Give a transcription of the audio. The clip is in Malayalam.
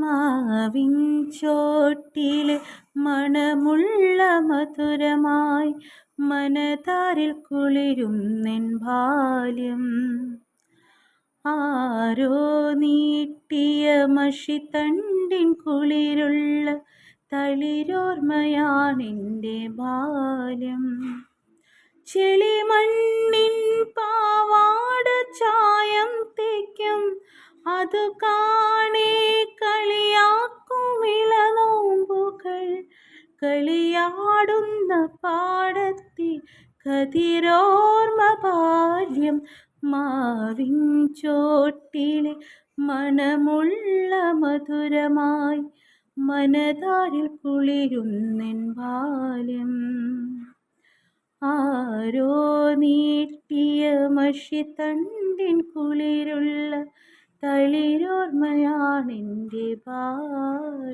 മാവിൻ ചോട്ടിലെ മണമുള്ള മധുരമായി മനതാരിൽ കുളിരും നിൻ ബാല്യം ആരോ നീട്ടിയ മഷിത്തണ്ടിൻ കുളിരുള്ള തളിരോർമ്മയാണെന്റെ ബാല്യം. ചെളിമണ്ണിൻ പാവാട ചായം തേക്കും. അതു കാണേ കളിയാടുന്ന പാടത്തി കതിരോർമ്മ ബാല്യം മാവിൻ ചോട്ടിലെ മണമുള്ള മധുരമായി മനതാരിൽ കുളിരുന്നെൻ ബാല്യം ആരോ നീട്ടിയ മഷിത്തണ്ടിൻ കുളിരുള്ള തളിരോർമ്മയാണെന്റെ ബാല്യം.